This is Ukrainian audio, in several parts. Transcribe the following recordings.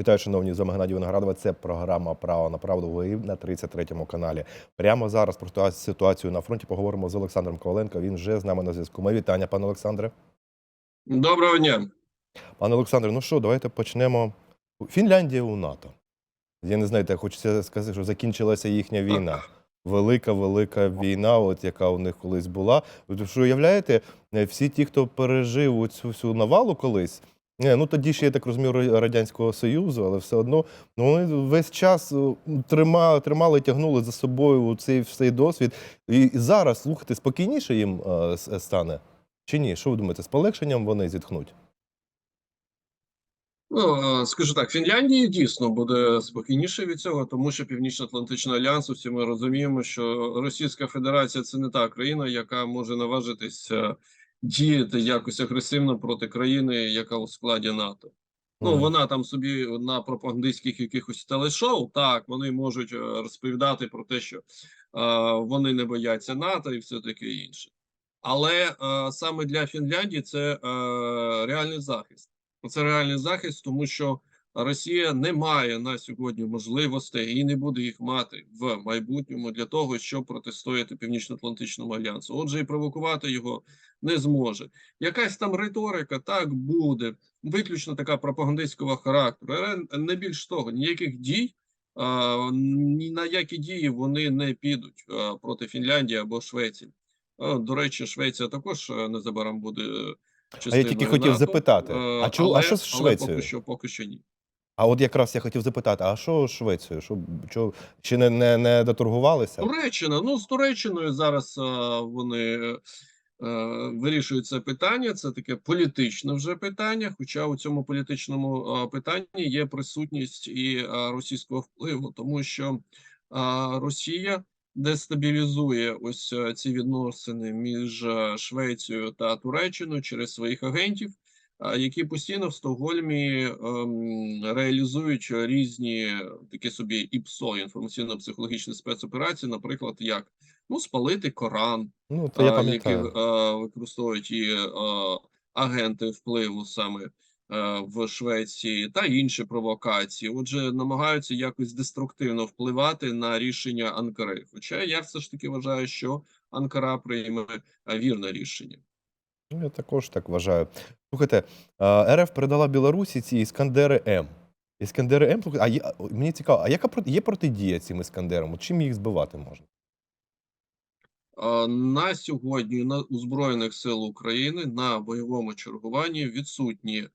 Вітаю, шановні, з вами Геннадій Виноградова. Це програма Право на правду ви на 33-му каналі. Прямо зараз про ситуацію на фронті поговоримо з Олександром Коваленко. Він вже з нами на зв'язку. Ми вітання, пане Олександре. Доброго дня. Пане Олександре, ну що, давайте почнемо. Фінляндія у НАТО. Я не знаю, хочеться сказати, що закінчилася їхня війна. Велика, велика війна, от яка у них колись була. Ви що уявляєте, всі ті, хто пережив цю всю навалу колись. Не, ну тоді ще я так розумію Радянського Союзу, але все одно ну, вони весь час е, тримали, тримали, тягнули за собою цей цей досвід. І, і зараз, слухайте, спокійніше їм е, стане. Чи ні? Що ви думаєте, з полегшенням вони зітхнуть? Ну, е, скажу так, Фінляндії дійсно буде спокійніше від цього, тому що Північно-Атлантичний альянс, всі ми розуміємо, що Російська Федерація це не та країна, яка може наважитись е, діяти якось агресивно проти країни, яка у складі НАТО. Ну, вона там собі на пропагандистських якихось телешоу, так, вони можуть е, розповідати про те, що е, вони не бояться НАТО і все таке інше. Але е, саме для Фінляндії це е, реальний захист. Це реальний захист, тому що Росія не має на сьогодні можливостей і не буде їх мати в майбутньому для того, щоб протистояти Північно-Атлантичному альянсу. Отже, і провокувати його не зможе. Якась там риторика так буде, виключно така пропагандистського характеру. Не більш того, ніяких дій. а, Ні на які дії вони не підуть а, проти Фінляндії або Швеції. А, До речі, Швеція також е, незабаром буде е, А я частиною тільки хотів НАТО, запитати, е, а, чу, а що з але Поки що, поки що ні. А от якраз я хотів запитати, а що з Швецією? Що, що ще не, не, не доторгувалися? Туреччина. Ну з Туреччиною зараз е, вони е, вирішують це питання. Це таке політичне вже питання. Хоча у цьому політичному е, питанні є присутність і російського впливу, тому що Росія дестабілізує ось ці відносини між Швецією та Туреччиною через своїх агентів. Е, Які постійно в Стокгольмі ем, реалізують різні такі собі ІПСО, інформаційно-психологічні спецоперації, наприклад, як ну спалити Коран, Ну, то я які е, використовують і е, агенти впливу саме е, в Швеції та інші провокації. Отже, намагаються якось деструктивно впливати на рішення Анкари. Хоча я все ж таки вважаю, що Анкара прийме е, вірне рішення. Ну, я також так вважаю. Слухайте, РФ передала Білорусі ці іскандери М. Іскандери М, а є, мені цікаво, а яка є протидія цим іскандерам? Чим їх збивати можна? На сьогодні на у збройних сил України на бойовому чергуванні відсутні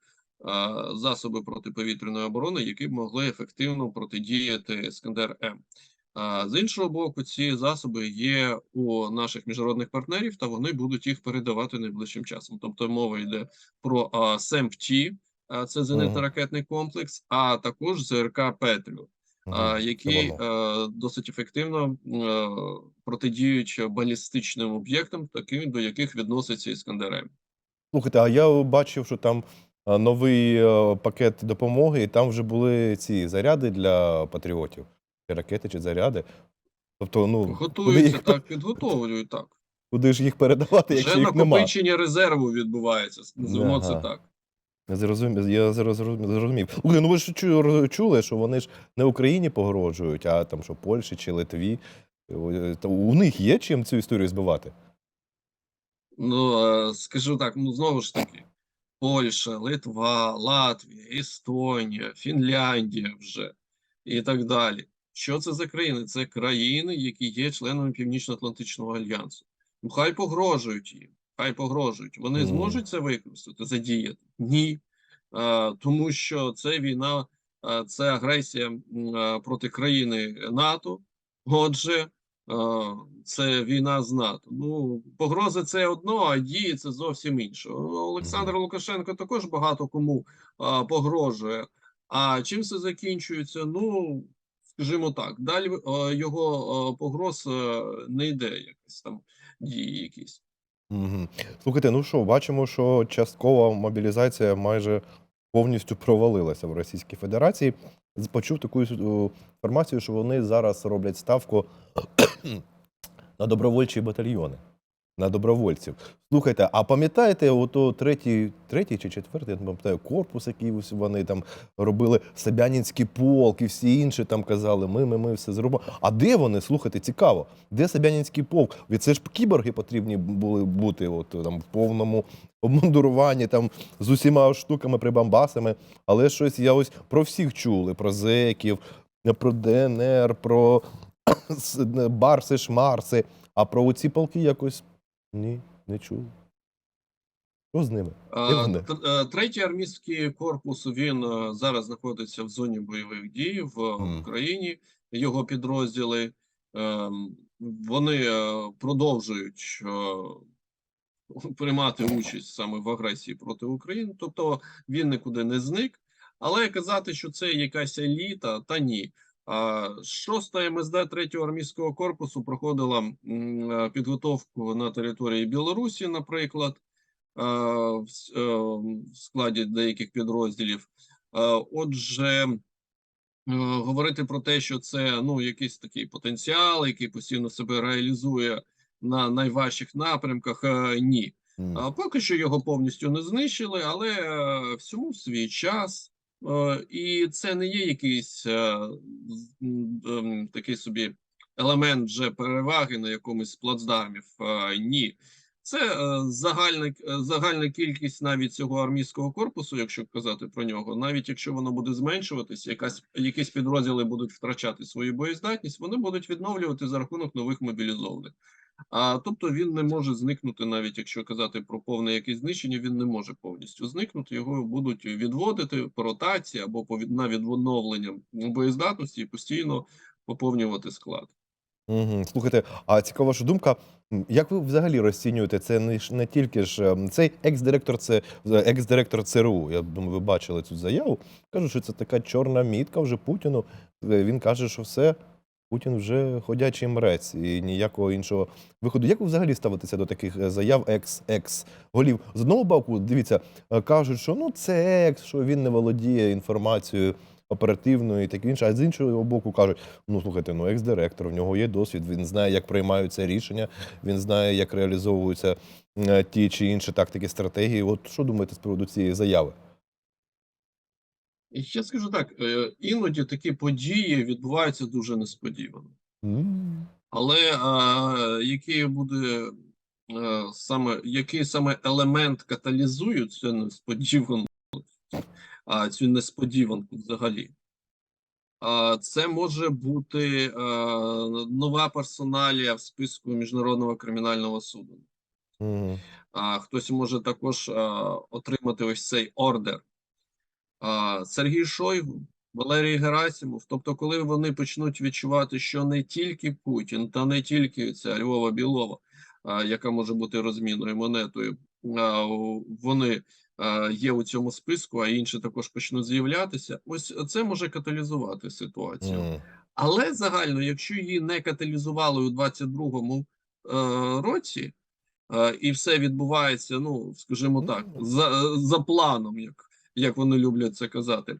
засоби протиповітряної оборони, які б могли ефективно протидіяти Іскандер М. З іншого боку, ці засоби є у наших міжнародних партнерів, та вони будуть їх передавати найближчим часом. Тобто мова йде про СЕМПТ, е, це зенитно-ракетний комплекс, а також ЗРК Петріот а, які досить ефективно протидіють балістичним об'єктам, таким до яких відноситься Іскандер М. Слухайте, а я бачив, що там новий е, пакет допомоги, і там вже були ці заряди для патріотів. Чи ракети, чи заряди. Тобто, ну, Готуються їх, так, підготовлюють так. куди ж їх передавати, якщо Вже їх нема? накопичення резерву відбувається. Називаємо це так. Я зрозумів, я зрозумів. Слухай, ну ви ж чули, що вони ж не Україні погрожують, а там що Польщі чи Литві. У них є чим цю історію збивати? Ну е, скажу так, ну знову ж таки, Польща, Литва, Латвія, Естонія, Фінляндія вже і так далі. Що це за країни? Це країни, які є членами Північно-Атлантичного альянсу. Ну, хай погрожують їм, хай погрожують. Вони Мгм. зможуть це використати, задіяти? Ні. Е, тому що це війна, е, це агресія е, проти країни НАТО. Отже, е, це війна з НАТО. Ну, погрози це одно, а дії це зовсім інше. Олександр Лукашенко також багато кому а, погрожує. А чим це закінчується? Ну, скажімо так, далі а, його а, погроз а, не йде якось там дії якісь. Угу. Слухайте, ну що, бачимо, що часткова мобілізація майже повністю провалилася в Російській Федерації. Почув таку е, інформацію, що вони зараз роблять ставку на добровольчі батальйони. На добровольців. Слухайте, а пам'ятаєте, ото третій, третій чи четвертий, я не пам'ятаю, корпус, який вони там робили Собянінський полк і всі інші там казали, ми, ми, ми все зробимо. А де вони? Слухайте, цікаво, де Собянінський полк? Від це ж кіборги потрібні були бути от, там, в повному обмундуруванні, там, з усіма штуками, прибамбасами. Але щось я ось про всіх чули: про зеків, про ДНР, про барси, шмарси. А про оці полки якось ні, не чув. Що з ними? Т- е, Третій армійський корпус він е, зараз знаходиться в зоні бойових дій в е, Мгм. Україні. Його підрозділи ем, вони е, продовжують е, приймати участь саме в агресії проти України. Тобто він нікуди не зник. Але казати, що це якась еліта, та ні. Шоста МСД 3-го армійського корпусу проходила е, підготовку на території Білорусі, наприклад, е, в е, в складі деяких підрозділів. Отже, говорити про те, що це ну якийсь такий потенціал, який постійно себе реалізує на найважчих напрямках, ні. Поки що його повністю не знищили, але всьому свій час. Е, І це не є якийсь е, ем, такий собі елемент вже переваги на якомусь плацдармів. Е, Ні. Це загальна, загальна кількість навіть цього армійського корпусу, якщо казати про нього, навіть якщо воно буде зменшуватись, якась якісь підрозділи будуть втрачати свою боєздатність, вони будуть відновлювати за рахунок нових мобілізованих. А тобто він не може зникнути, навіть якщо казати про повне якесь знищення, він не може повністю зникнути. Його будуть відводити по ротації або по на відновлення боєздатності і постійно поповнювати склад. Мгм. Слухайте, а цікава ваша думка. Як ви взагалі розцінюєте це не, не тільки ж ем, цей екс-директор, це екс-директор ЦРУ. Я думаю, ви бачили цю заяву. Кажуть, що це така чорна мітка вже Путіну. Е, Він каже, що все, Путін вже ходячий мрець і ніякого іншого виходу. Як ви взагалі ставитеся до таких е, заяв екс-екс голів? З одного боку, дивіться, е, кажуть, що ну це екс, що він не володіє інформацією оперативною і таке інше. А з іншого боку кажуть, ну слухайте, ну екс-директор, в нього є досвід, він знає, як приймаються рішення, він знає, як реалізовуються е, ті чи інші тактики, стратегії. От що думаєте з приводу цієї заяви? Я скажу так: е, іноді такі події відбуваються дуже несподівано. Але а, який буде е, саме який саме елемент каталізує цю несподівану, а, цю несподіванку взагалі? А, це може бути а, нова персоналія в списку Міжнародного кримінального суду. Мгм. А, хтось може також а, отримати ось цей ордер. А, Сергій Шойгу, Валерій Герасимов. Тобто, коли вони почнуть відчувати, що не тільки Путін, та не тільки ця Львова Білова, а, яка може бути розмінною монетою, а, вони а, є у цьому списку, а інші також почнуть з'являтися. Ось це може каталізувати ситуацію. Мгм. Але загально, якщо її не каталізували у 22-му е, році, е, і все відбувається, ну скажімо так, за, за планом, як, як вони люблять це казати,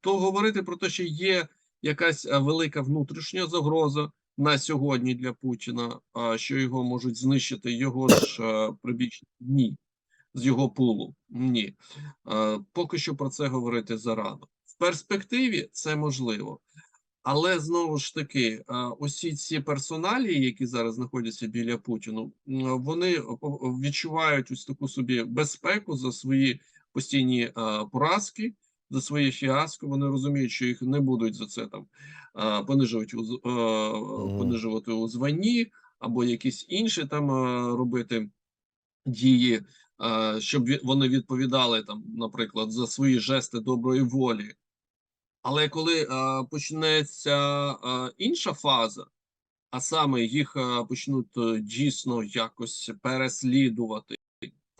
то говорити про те, що є якась е, велика внутрішня загроза на сьогодні для Путіна, що його можуть знищити його ж е, прибічні ні. З його пулу ні, поки що про це говорити зарано. В перспективі це можливо. Але знову ж таки, усі ці персоналії, які зараз знаходяться біля Путіну, вони відчувають ось таку собі безпеку за свої постійні а, поразки, за своє фіаско. Вони розуміють, що їх не будуть за це там а, понижувати у а, понижувати у званні або якісь інші там а, робити дії, а, щоб вони відповідали там, наприклад, за свої жести доброї волі. Але коли а, почнеться а, інша фаза, а саме їх а, почнуть е, дійсно якось переслідувати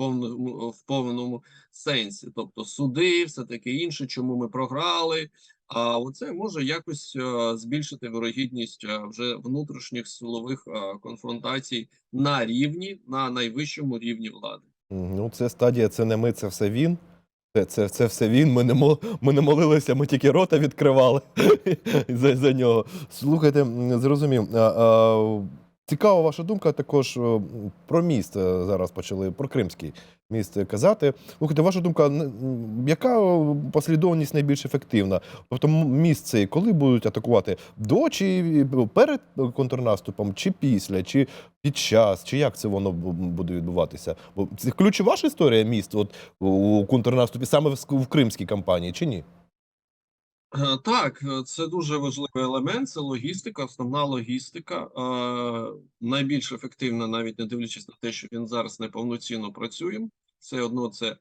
в повному сенсі, тобто суди, все таке інше, чому ми програли. А оце може якось збільшити вирогідність вже внутрішніх силових конфронтацій на рівні, на найвищому рівні влади. Ну, це стадія, це не ми, це все він. Це, це, це все він. Ми не, мол, ми не молилися, ми тільки рота відкривали за, за нього. Слухайте, зрозумів. А, а, Цікава ваша думка також е, про міст е, зараз почали, про кримський міст казати. Слухайте, ваша думка, яка е, послідовність найбільш ефективна? Тобто міст цей коли будуть атакувати? До чи перед контрнаступом, чи після, чи під час, чи як це воно буде відбуватися? Бо це ключова ж історія міст от, у контрнаступі саме в кримській кампанії, чи ні? Е, Так, е, це дуже важливий елемент. Це логістика, основна логістика. Е, найбільш ефективна, навіть не дивлячись на те, що він зараз неповноцінно працює. Все одно це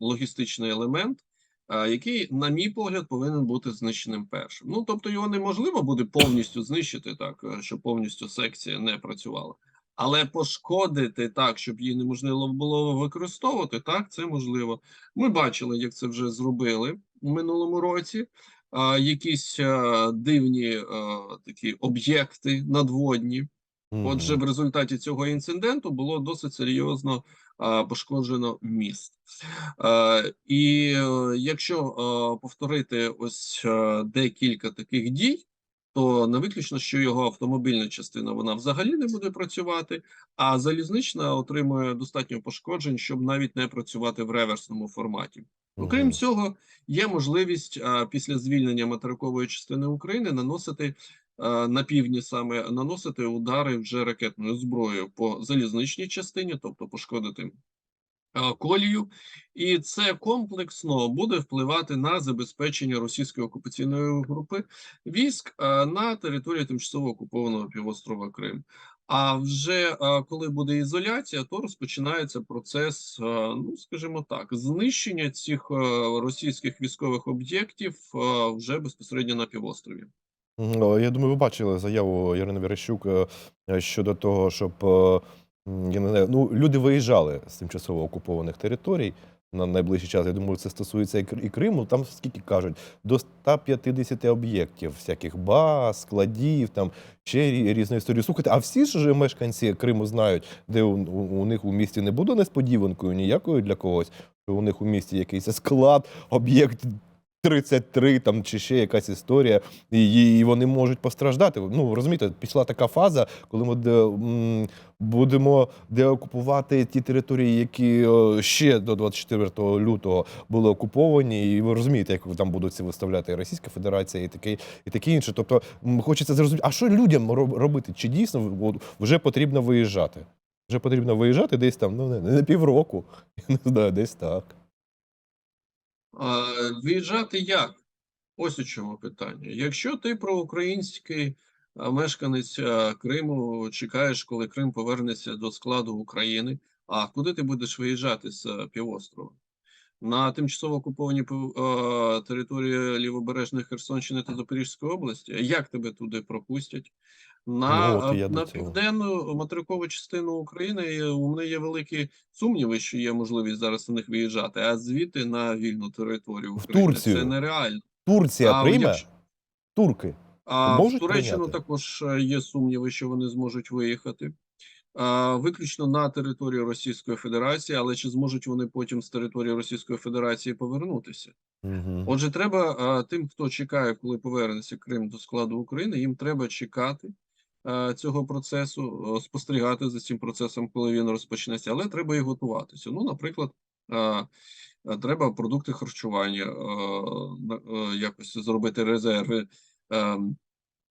логістичний елемент, який, на мій погляд, повинен бути знищеним першим. Ну тобто, його неможливо буде повністю знищити, так щоб повністю секція не працювала. Але пошкодити так, щоб її неможливо було використовувати, так це можливо. Ми бачили, як це вже зробили у минулому році. А, якісь а, дивні а, такі об'єкти надводні. Отже, в результаті цього інциденту було досить серйозно а, пошкоджено міст. Е, і е, якщо е, повторити ось е, декілька таких дій, то не виключно, що його автомобільна частина вона взагалі не буде працювати, а залізнична отримує достатньо пошкоджень, щоб навіть не працювати в реверсному форматі. Окрім цього, є можливість а, після звільнення материкової частини України наносити а, на півдні саме наносити удари вже ракетною зброєю по залізничній частині, тобто пошкодити колію, і це комплексно буде впливати на забезпечення російської окупаційної групи військ на території тимчасово окупованого півострова Крим. А вже коли буде ізоляція, то розпочинається процес, ну скажімо так, знищення цих російських військових об'єктів вже безпосередньо на півострові. Я думаю, ви бачили заяву Ірини Верещук е, е, щодо того, щоб е, я не знаю, ну, люди виїжджали з тимчасово окупованих територій на найближчий час. Я думаю, це стосується і Кр- і Криму. Там скільки кажуть, до 150 об'єктів, всяких баз, складів, там ще рі- різної історії. Слухайте, а всі ж мешканці Криму знають, де у, у, у них у місті не буде несподіванкою ніякою для когось, що у них у місті якийсь склад, об'єкт 33 там чи ще якась історія, і, і вони можуть постраждати. Ну розумієте, пішла така фаза, коли ми де, м, будемо деокупувати ті території, які ще до 24 лютого були окуповані, і ви розумієте, як там будуть виставляти Російська Федерація, і таке, і таке інше. Тобто хочеться зрозуміти, а що людям робити? Чи дійсно вже потрібно виїжджати? Вже потрібно виїжджати десь там, ну не, не півроку, я не знаю, десь так. А, як? Ось у чому питання. Якщо ти проукраїнський мешканець Криму, чекаєш, коли Крим повернеться до складу України, а куди ти будеш виїжджати з півострова? На тимчасово окуповані території лівобережної Херсонщини та Запорізької області, як тебе туди пропустять? На, Ну, на південну материкову частину України е, у мене є великі сумніви, що є можливість зараз на них виїжджати, а звідти на вільну територію В Турцію. це нереально. Турція А прийме? якщо- Турки. А Можуть в Туреччину прийняти? також е, є сумніви, що вони зможуть виїхати. Виключно на територію Російської Федерації, але чи зможуть вони потім з території Російської Федерації повернутися? Угу. Отже, треба тим, хто чекає, коли повернеться Крим до складу України, їм треба чекати цього процесу, спостерігати за цим процесом, коли він розпочнеться, але треба і готуватися. Ну, наприклад, треба продукти харчування, якось зробити резерви.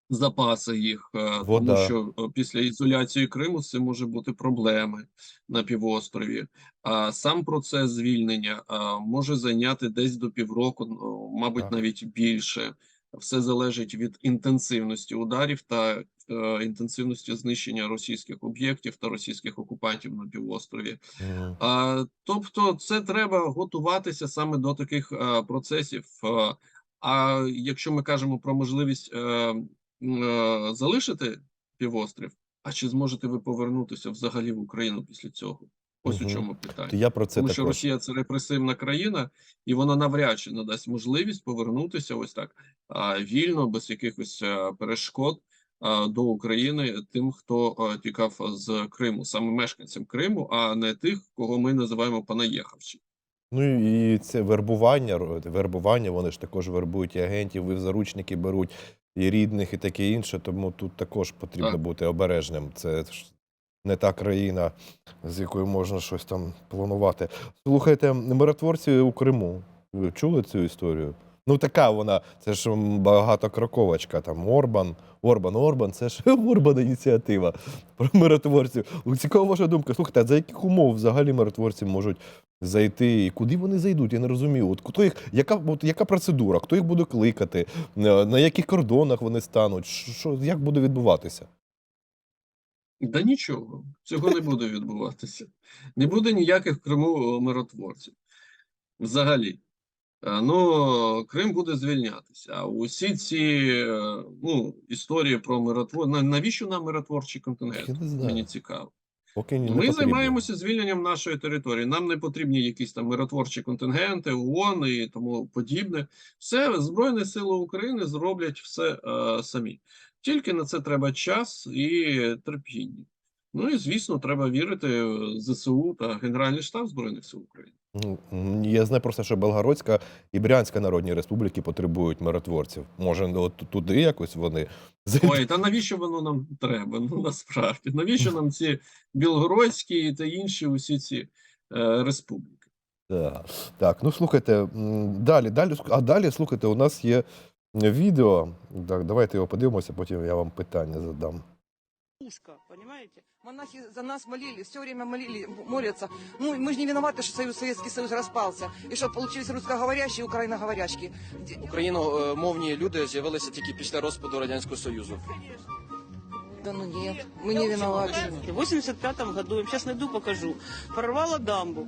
Запаси їх, е, тому що е, після ізоляції Криму це може бути проблеми на півострові. А сам процес звільнення може зайняти десь до півроку, ну, мабуть, Так. навіть більше. Все залежить від інтенсивності ударів та е, інтенсивності знищення російських об'єктів та російських окупантів на півострові. Угу. А, тобто, це треба готуватися саме до таких а, процесів. А, а якщо ми кажемо про можливість е, е, залишити півострів, а чи зможете ви повернутися взагалі в Україну після цього? Ось Мгм. у чому питання. То я про це Тому також. що Росія це репресивна країна, і вона навряд чи надасть можливість повернутися ось так а, вільно, без якихось а, перешкод до України тим, хто а, тікав з Криму, саме мешканцям Криму, а не тих, кого ми називаємо понаєхавші. Ну і це вербування, вербування, вони ж також вербують і агентів, і в заручники беруть. І рідних, і таке інше. Тому тут також потрібно Так. бути обережним. Це ж не та країна, з якою можна щось там планувати. Слухайте, миротворці у Криму. Ви чули цю історію? Ну, така вона, це ж багатокроковочка, там Орбан, Орбан, Орбан, це ж Орбан ініціатива про миротворців. Ну, Цікава ваша думка. Слухайте, а за яких умов взагалі миротворці можуть зайти? І куди вони зайдуть? Я не розумію. От хто їх, яка, от, яка процедура? Хто їх буде кликати? На, на яких кордонах вони стануть? Що- як буде відбуватися? Да нічого, цього не буде відбуватися. Не буде ніяких в Криму е, миротворців. Взагалі. Е, Ну, Крим буде звільнятися. А усі ці е, ну, історії про миротвор... Навіщо нам миротворчий не знаю. Мені цікаво. Поки ні, не Ми потрібно. займаємося звільненням нашої території. Нам не потрібні якісь там миротворчі контингенти, ООН і тому подібне. Все Збройні Сили України зроблять все е, самі. Тільки на це треба час і терпіння. Ну і звісно, треба вірити в ЗСУ та Генеральний штаб Збройних сил України. Ну, Я знаю просто, що Белгородська і Брянська народні республіки потребують миротворців. Може, ну, от туди якось вони? Ой, та навіщо воно нам треба? Ну насправді, навіщо нам ці білгородські та інші усі ці е, республіки? Так, так, ну слухайте, далі, далі, а далі, слухайте, у нас є відео. Так, давайте його подивимося, потім я вам питання задам. Пушка, понимаете? Монахи за нас молили, все время молили, молятся. Ну, мы же не виноваты, что Союз, Советский Союз распался. И что, получились русскоговорящие и україноговорящие. Де- Україномовні люди з'явилися тільки після розпаду радянського союзу. Да ну нет, мы не виноваты. В 85 году, я сейчас найду, покажу, прорвала дамбу.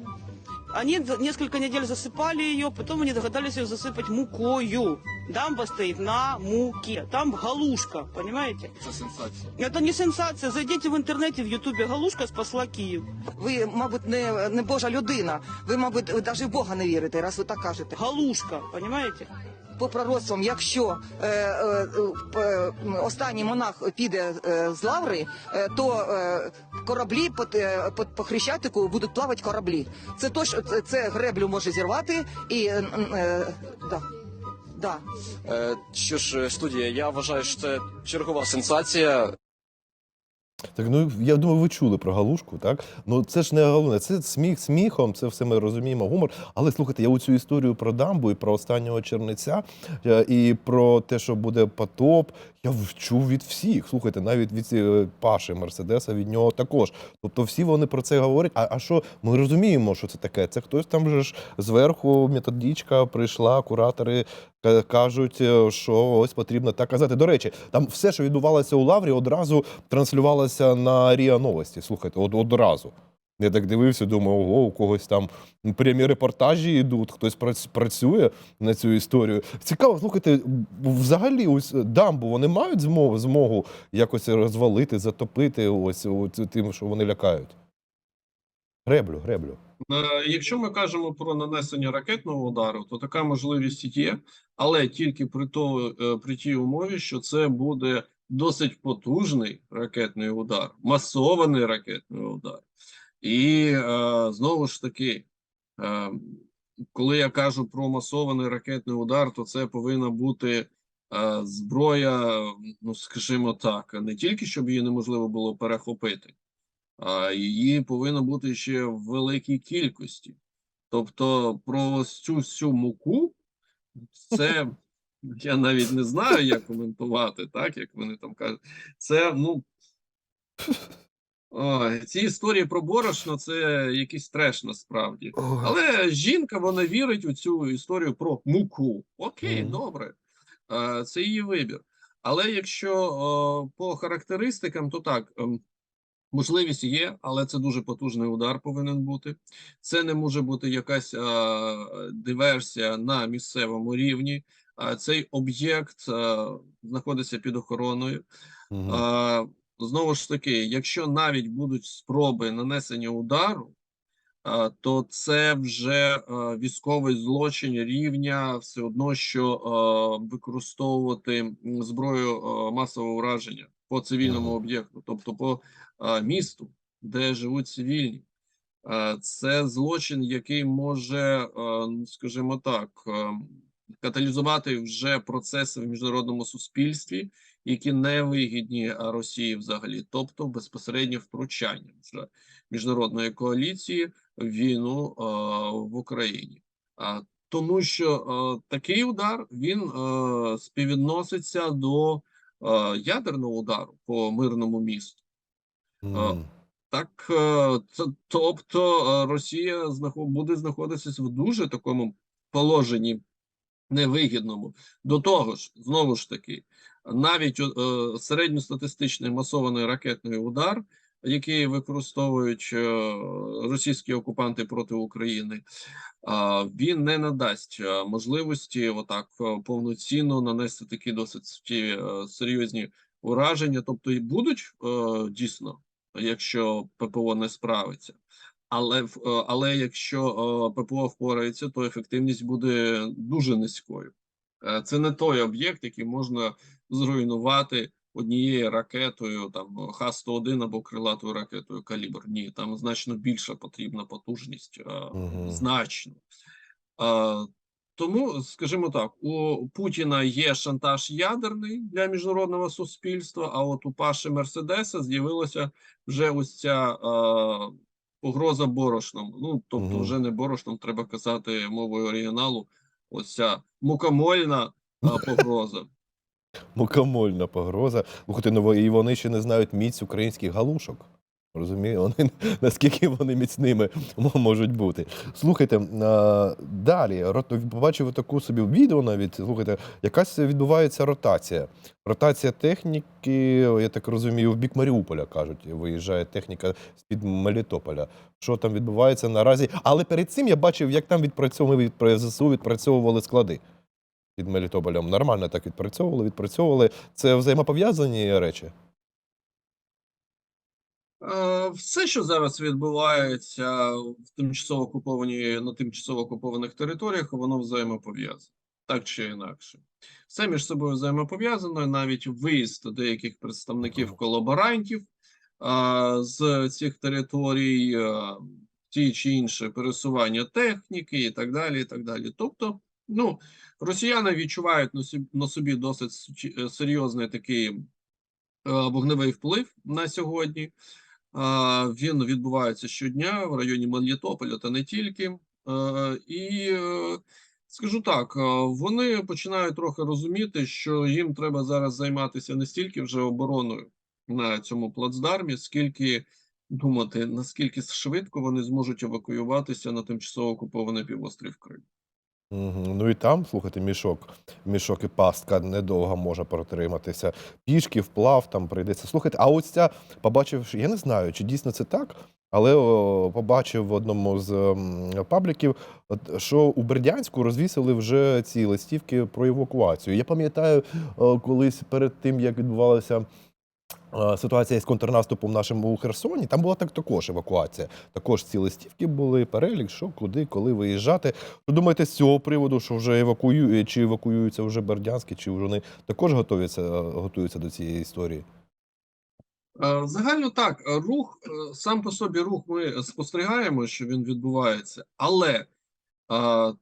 Они д- несколько недель засыпали ее, потом они догадались ее засыпать мукою. Дамба стоит на муке. Там галушка, понимаете? Це сенсація. Это не сенсация. Зайдите в интернете, в Ютубе «Галушка спасла Київ». Ви, мабуть, не, не Божа людина. Ви, мабуть, ви навіть в Бога не вірите, раз ви так кажете. Галушка, понимаете? По пророцтвам, якщо е, е, е, останній монах піде е, з лаври, е, то е, кораблі по, е, по, по хрещатику будуть плавати кораблі. Це то, що це, греблю може зірвати і е, е, да, да. Е, що ж, е, студія, я вважаю, що це чергова сенсація. Так, ну я думаю, ви чули про галушку, так? Ну це ж не головне, це сміх сміхом, це все ми розуміємо, гумор. Але слухайте, я у цю історію про дамбу і про останнього черниця е, і про те, що буде потоп, я чув від всіх. Слухайте, навіть від е, Паші Мерседеса, від нього також. Тобто всі вони про це говорять. А, а що ми розуміємо, що це таке? Це хтось там же ж зверху методичка прийшла, куратори кажуть, е, що ось потрібно так казати. До речі, там все, що відбувалося у Лаврі, одразу транслювалося на Ріа Новості. Слухайте, од, одразу. Я так дивився, думаю, ого, у когось там прямі репортажі йдуть, хтось працює на цю історію. Цікаво, слухайте, взагалі, ось дамбу вони мають змогу, змогу якось розвалити, затопити ось, ось тим, що вони лякають. Греблю, греблю. Е, Якщо ми кажемо про нанесення ракетного удару, то така можливість є, але тільки при то е, при тій умові, що це буде досить потужний ракетний удар, масований ракетний удар. І е, знову ж таки, е, коли я кажу про масований ракетний удар, то це повинна бути е, зброя, ну скажімо так, не тільки щоб її неможливо було перехопити а її повинно бути ще в великій кількості. Тобто, про цю всю муку, це я навіть не знаю, як коментувати, так як вони там кажуть. Це ну. Ой, ці історії про борошно це якийсь треш насправді. Але жінка вона вірить у цю історію про муку. Окей, Мгм. добре. Е, Це її вибір. Але якщо о, по характеристикам, то так. ем, Можливість є, але це дуже потужний удар повинен бути. Це не може бути якась а, диверсія на місцевому рівні. А цей об'єкт а, знаходиться під охороною. Мгм. А, знову ж таки, якщо навіть будуть спроби нанесення удару, то це вже військовий злочин рівня все одно, що використовувати зброю масового ураження по цивільному об'єкту, тобто по місту, де живуть цивільні. Це злочин, який може, скажімо так, каталізувати вже процеси в міжнародному суспільстві, які не вигідні Росії взагалі, тобто безпосередньо втручання вже міжнародної коаліції в війну а, в Україні. А, тому що а, такий удар він а, співвідноситься до а, ядерного удару по мирному місту. М. Так, е, це, тобто е, Росія буде знаходитися в дуже такому положенні невигідному. До того ж, знову ж таки, навіть е, середньостатистичний масований ракетний удар, який використовують е, російські окупанти проти України, він не надасть е, можливості отак е, повноцінно нанести такі досить е, серйозні ураження. Тобто і будуть е, дійсно якщо ППО не справиться. Але е, але якщо е, ППО впорається, то ефективність буде дуже низькою. Е, Це не той об'єкт, який можна зруйнувати однією ракетою, там Х-101 або крилатою ракетою калібр. Ні, там значно більша потрібна потужність, Мгм. значно. Е, Тому, скажімо так, у Путіна є шантаж ядерний для міжнародного суспільства, а от у Паші Мерседеса з'явилася вже ось ця е, погроза борошном. Ну, тобто, вже не борошном, треба казати мовою оригіналу. Ось ця мукомольна е, погроза. Мукомольна погроза. Слухайте, ну і вони ще не знають міць українських галушок. Розумієте, вони наскільки вони міцними можуть бути. Слухайте, далі побачив таку собі відео навіть. Слухайте, якась відбувається ротація. Ротація техніки, я так розумію, в бік Маріуполя кажуть, виїжджає техніка з-під Мелітополя. Що там відбувається наразі? Але перед цим я бачив, як там відпрацьовували від ЗСУ відпрацьовували склади під Мелітополем. Нормально так відпрацьовували, відпрацьовували. Це взаємопов'язані речі. Е, Все, що зараз відбувається в тимчасово окупованій на тимчасово окупованих територіях, воно взаємопов'язане, так чи інакше. Все між собою взаємопов'язано, навіть виїзд деяких представників колаборантів а, з цих територій, а, ті чи інші пересування техніки і так далі. і так далі. Тобто, ну, росіяни відчувають на собі, на собі досить е, серйозний такий е, вогневий вплив на сьогодні. Він відбувається щодня в районі Мелітополя та не тільки. Е, І скажу так, вони починають трохи розуміти, що їм треба зараз займатися не стільки вже обороною на цьому плацдармі, скільки думати, наскільки швидко вони зможуть евакуюватися на тимчасово окупований півострів Крим. Ну і там, слухайте, мішок, мішок і пастка недовго може протриматися. Пішки, вплав там прийдеться. Слухайте, а ось ця побачив, я не знаю, чи дійсно це так, але о, побачив в одному з м, пабліків, от, що у Бердянську розвісили вже ці листівки про евакуацію. Я пам'ятаю, о, колись перед тим, як відбувалася. Е, Ситуація з контрнаступом нашим у Херсоні, там була так також евакуація. Також ці листівки були, перелік, що, куди, коли виїжджати. Ви думаєте, з цього приводу, що вже евакуюють, чи евакуюються вже Бердянські, чи вони також готуються, готуються до цієї історії? Е, Загально так, е, рух е, сам по собі рух ми спостерігаємо, що він відбувається, але е,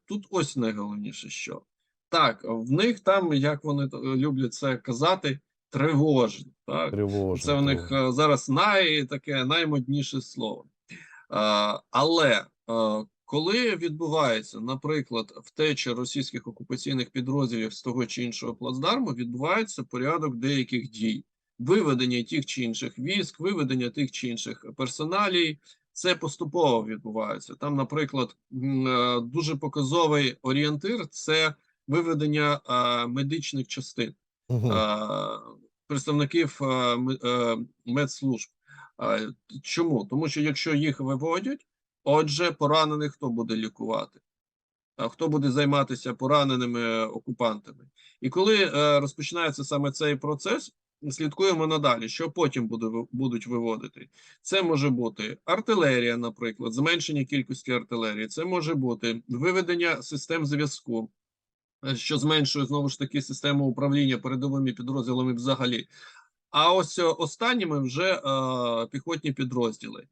тут ось найголовніше, що так, в них там, як вони е, люблять це казати, тривожно. Так? Тривожно. Це в них е, зараз най, таке наймодніше слово. Е, Але е, коли відбувається, наприклад, втеча російських окупаційних підрозділів з того чи іншого плацдарму, відбувається порядок деяких дій, виведення тих чи інших військ, виведення тих чи інших персоналій. Це поступово відбувається. Там, наприклад, е, дуже показовий орієнтир це виведення е, медичних частин Е, представників е, е, медслужб. Чому? Тому що якщо їх виводять, отже, поранених хто буде лікувати? Хто буде займатися пораненими окупантами? І коли розпочинається саме цей процес, слідкуємо надалі, що потім буде, будуть виводити. Це може бути артилерія, наприклад, зменшення кількості артилерії. Це може бути виведення систем зв'язку, що зменшує знову ж таки систему управління передовими підрозділами взагалі. А ось е, останніми вже е, піхотні підрозділи.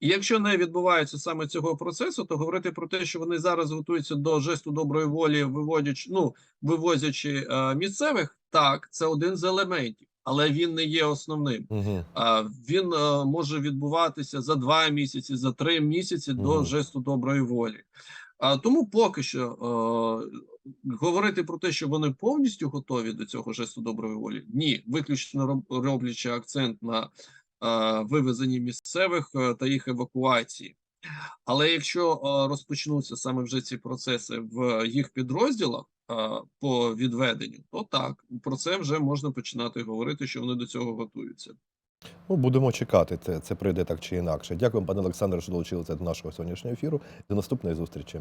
І якщо не відбувається саме цього процесу, то говорити про те, що вони зараз готуються до жесту доброї волі, виводячи, ну, вивозячи е, місцевих, так, це один з елементів, але він не є основним. Угу. А, Він е, може відбуватися за два місяці, за три місяці до жесту доброї волі. А, Тому поки що е, говорити про те, що вони повністю готові до цього жесту доброї волі, ні, виключно роблячи акцент на е, вивезенні місцевих е, та їх евакуації. Але якщо е, розпочнуться саме вже ці процеси в їх підрозділах е, по відведенню, то так про це вже можна починати говорити, що вони до цього готуються. Ну, будемо чекати. Це, це прийде так чи інакше. Дякую, пане Олександре, що долучилися до нашого сьогоднішнього ефіру. До наступної зустрічі.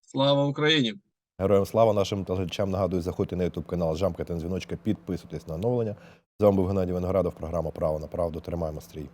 Слава Україні! Героям слава нашим телеглядачам. Нагадую, заходьте на YouTube канал, жамкайте на дзвіночка, підписуйтесь на оновлення. З вами був Геннадій Виноградов, програма Право на правду. Тримаємо стрій.